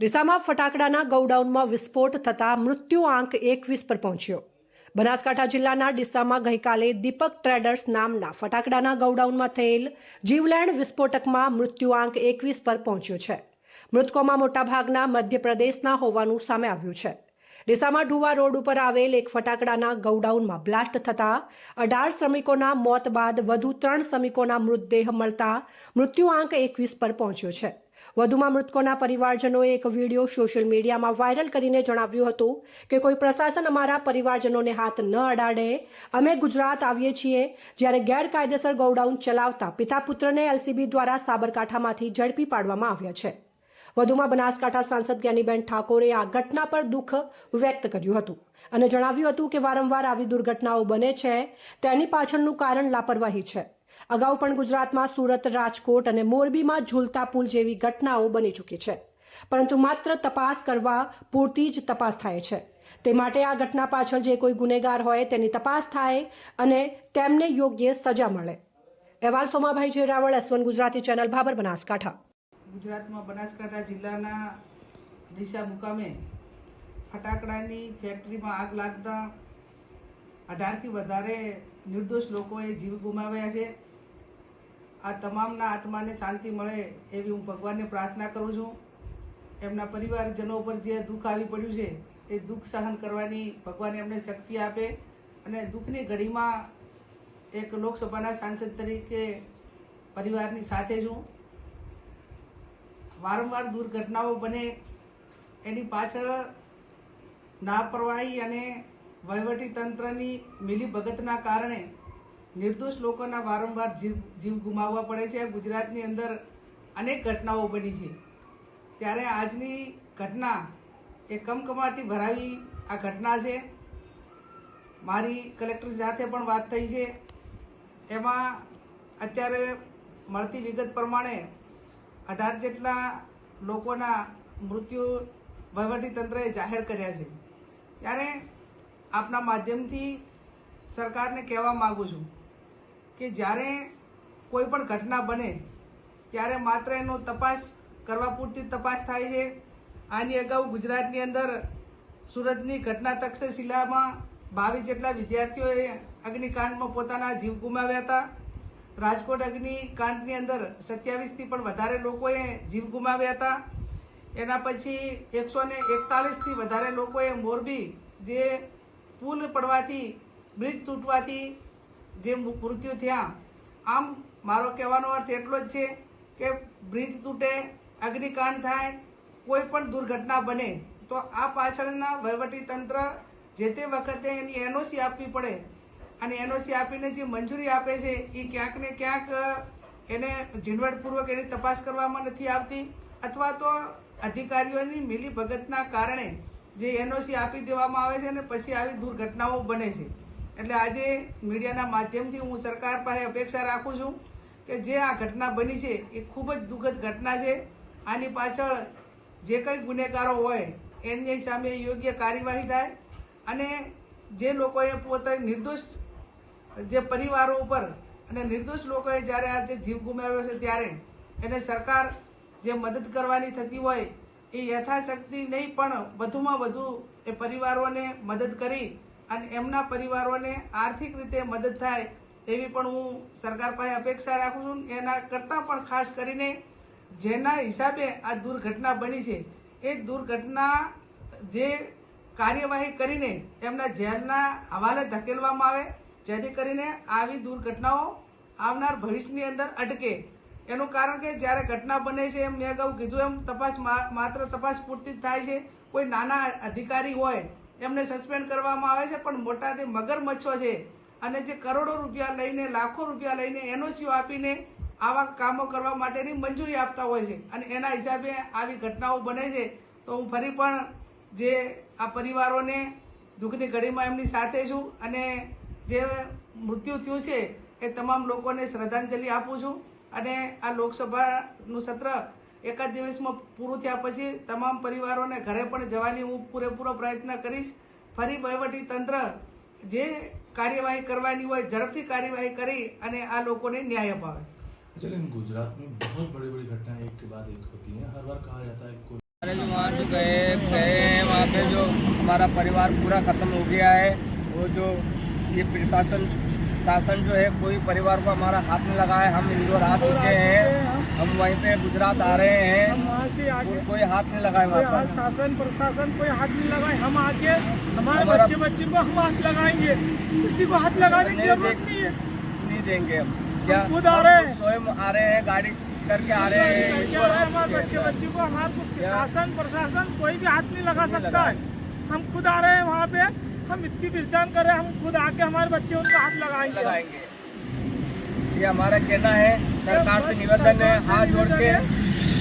ડીસામાં ફટાકડાના ગોડાઉનમાં વિસ્ફોટ થતાં મૃત્યુ આંક એકવીસ પર પહોંચ્યો. બનાસકાંઠા જિલ્લાના ડીસામાં ગઈકાલે દીપક ટ્રેડર્સ નામના ફટાકડાના ગોડાઉનમાં થયેલ જીવલેણ વિસ્ફોટકમાં મૃત્યુ આંક એકવીસ પર પહોંચ્યો છે. મૃતકોમાં મોટાભાગના મધ્યપ્રદેશના હોવાનું સામે આવ્યું છે. ડીસામાં ઢુવા રોડ ઉપર આવેલ એક ફટાકડાના ગોડાઉનમાં બ્લાસ્ટ થતાં અઢાર શ્રમિકોના મોત બાદ વધુ ત્રણ શ્રમિકોના મૃતદેહ મળતા મૃત્યુ આંક એકવીસ પર પહોંચ્યો છે. વધુમાં મૃતકોના પરિવારજનોએ એક વીડિયો સોશિયલ મીડિયામાં વાયરલ કરીને જણાવ્યું હતું કે કોઈ પ્રશાસન અમારા પરિવારજનોને હાથ ન અડાડે, અમે ગુજરાત આવીએ છીએ જ્યારે ગેરકાયદેસર ગોડાઉન ચલાવતા પિતા પુત્રને એલસીબી દ્વારા સાબરકાંઠામાંથી ઝડપી પાડવામાં આવ્યા છે. વધુમાં બનાસકાંઠા સાંસદ જ્ઞાનીબેન ઠાકોરે આ ઘટના પર દુઃખ વ્યક્ત કર્યું હતું અને જણાવ્યું હતું કે વારંવાર આવી દુર્ઘટનાઓ બને છે, તેની પાછળનું કારણ લાપરવાહી છે. અગાઉ પણ ગુજરાતમાં સુરત, રાજકોટ અને મોરબીમાં ઝૂલતા પુલ જેવી ઘટનાઓ બની ચૂકી છે. પરંતુ માત્ર તપાસ કરવા પૂરતી જ તપાસ થાય છે. તે માટે આ ઘટના પાછળ જે કોઈ ગુનેગાર હોય તેની તપાસ થાય અને તેમને યોગ્ય સજા મળે. અહેવાલ Somabhai Jerawal S one Gujarati channel Bhabhar Banaskantha. ગુજરાતમાં બનાસકાંઠા જિલ્લાના ડીસા મુકામે ફટાકડાની ફેક્ટરીમાં આગ લાગતા અઢારથી વધારે નિર્દોષ લોકોએ જીવ ગુમાવ્યા છે. આ તમામના આત્માને શાંતિ મળે એવી હું ભગવાનને પ્રાર્થના કરું છું. એમના પરિવારજનો પર જે દુઃખ આવી પડ્યું છે, એ દુઃખ સહન કરવાની ભગવાન એમને શક્તિ આપે અને દુઃખની ઘડીમાં એક લોકસભાના સાંસદ તરીકે પરિવારની સાથે છું. વારંવાર દુર્ઘટનાઓ બને, એની પાછળ લાપરવાહી અને વહીવટી તંત્રની મિલીભગતના કારણે નિર્દોષ લોકોના વારંવાર જીવ જીવ ગુમાવવા પડે છે. ગુજરાતની અંદર અનેક ઘટનાઓ બની છે. ત્યારે આજની ઘટના એ કમકમાટી ભરાવી આ ઘટના છે. મારી કલેક્ટર સાથે પણ વાત થઈ છે. એમાં અત્યારે મળતી વિગત પ્રમાણે અઢાર જેટલા લોકોના મૃત્યુ વહીવટીતંત્રએ જાહેર કર્યા છે. ત્યારે આપના માધ્યમથી સરકારને કહેવા માગું છું કે જ્યારે કોઈ પણ ઘટના બને, ત્યારે માત્ર એનો તપાસ કરવા પૂરતી તપાસ થાય છે. આની અગાઉ ગુજરાતની અંદર સુરતની ઘટના તક્ષશિલામાં બાવીસ જેટલા વિદ્યાર્થીઓએ અગ્નિકાંડમાં પોતાના જીવ ગુમાવ્યા હતા. રાજકોટ અગ્નિકાંડની અંદર સત્યાવીસથી પણ વધારે લોકોએ જીવ ગુમાવ્યા હતા. એના પછી એકસો ને એકતાલીસથી વધારે લોકોએ મોરબી જે પુલ પડવાથી, બ્રિજ તૂટવાથી જે મૃત્યુ થયા. આમ મારો કહેવાનો અર્થ એટલો જ છે કે બ્રિજ તૂટે, અગ્નિકાંડ થાય, કોઈ પણ દુર્ઘટના બને, તો આ પાછળના વહીવટી તંત્ર જે તે વખતે એની એનઓસી આપવી પડે. અને એનઓસી આપીને જે મંજૂરી આપે છે, એ ક્યાંક ને ક્યાંક એને ઝીણવટપૂર્વક એની તપાસ કરવામાં નથી આવતી, અથવા તો અધિકારીઓની મિલીભગતના કારણે જે એનઓસી આપી દેવામાં આવે છે અને પછી આવી દુર્ઘટનાઓ બને છે. એટલે આજે મીડિયાના માધ્યમથી હું સરકાર પાસે અપેક્ષા રાખું છું કે જે આ ઘટના બની છે, એ ખૂબ જ દુઃખદ ઘટના છે. આની પાછળ જે કંઈ ગુનેગારો હોય, એની સામે યોગ્ય કાર્યવાહી થાય અને જે લોકોએ પોતે નિર્દોષ, જે પરિવારો ઉપર અને નિર્દોષ લોકોએ જ્યારે આ જે જીવ ગુમાવ્યો છે ત્યારે એને સરકાર જે મદદ કરવાની થતી હોય, એ યથાશક્તિ નહીં પણ વધુમાં વધુ એ પરિવારોને મદદ કરી અને એમના પરિવારોને આર્થિક રીતે મદદ થાય એવી પણ હું સરકાર પાસે અપેક્ષા રાખું છું. એના કરતાં પણ ખાસ કરીને જેના હિસાબે આ દુર્ઘટના બની છે, એ દુર્ઘટના જે કાર્યવાહી કરીને એમના ઝેરના હવાલે ધકેલવામાં આવે, જેથી કરીને આવી દુર્ઘટનાઓ આવનાર ભવિષ્યની અંદર અટકે. એનું કારણ કે જ્યારે ઘટના બને છે એમ મેં અગાઉ કીધું એમ, તપાસ માત્ર તપાસ પૂરતી થાય છે. કોઈ નાના અધિકારી હોય એમને સસ્પેન્ડ કરવામાં આવે છે, પણ મોટા જે મગરમચ્છો છે. અને જે કરોડો રૂપિયા લઈને, લાખો રૂપિયા લઈને એનઓસીઓ આપીને આવા કામો કરવા માટેની મંજૂરી આપતા હોય છે. અને એના હિસાબે આવી ઘટનાઓ બને છે. તો હું ફરી પણ જે આ પરિવારોને દુઃખની ઘડીમાં એમની સાથે છું અને જે મૃત્યુ થયું છે, એ તમામ લોકોને શ્રદ્ધાંજલિ આપું છું. અને આ લોકસભાનું સત્ર એકાદ દિવસમાં પૂરું થયા પછી તમામ પરિવારોને ઘરે પણ જવાની હું પૂરેપૂરો પ્રયત્ન કરીશ ફરી વહીવટી તંત્ર જે કાર્યવાહી કરવાની હોય ઝડપથી કાર્યવાહી કરી અને આ લોકોને ન્યાય અપાવે अच्छा लेकिन गुजरात में बहुत बड़ी बड़ी घटनाएं एक के बाद एक होती हैं हर बार कहा जाता है कोई अरे जो वहाँ आज गए गए हैं वहाँ पे जो हमारा परिवार पूरा खत्म हो गया है वो जो ये प्रशासन शासन जो है कोई परिवार को हमारा हाथ में लगा है हम इंदौर आ चुके हैं हम वहीं पे गुजरात आ रहे हैं। हम वहाँ से आगे कोई हाथ नहीं लगाए वहाँ शासन प्रशासन कोई हाथ नहीं लगाए। हम आके हमारे बच्चे बच्चे को हम हाथ लगाएँगे। किसी को हाथ लगाने की ज़रूरत नहीं है। नहीं देंगे। हम क्या खुद आ रहे हैं। स्वयं आ रहे हैं गाड़ी करके आ रहे हैं। हैं, हमारे बच्चे बच्चे को हमारे शासन प्रशासन कोई भी हाथ नहीं लगा सकता है। हम खुद आ रहे हैं वहाँ पे। हम इतनी पहचान कर रहे हैं। हम खुद आके हमारे बच्चे उनको हाथ लगाएँगे। लगाएँगे। ये हमारा कहना है सरकार से निवेदन है हाथ जोड़ के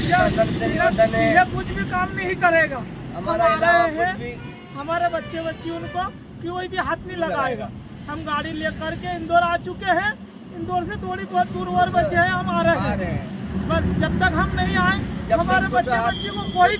शासन से निवेदन ये है कुछ भी काम नहीं करेगा। हमारा हैं, हमारे बच्चे बच्ची उनको कोई भी हाथ नहीं लगाएगा। हम गाड़ी लेकर के इंदौर आ चुके हैं। इंदौर से थोड़ी बहुत दूर और बचे हैं हम आ रहे हैं। बस जब तक हम नहीं आए हमारे बच्चे बच्ची को कोई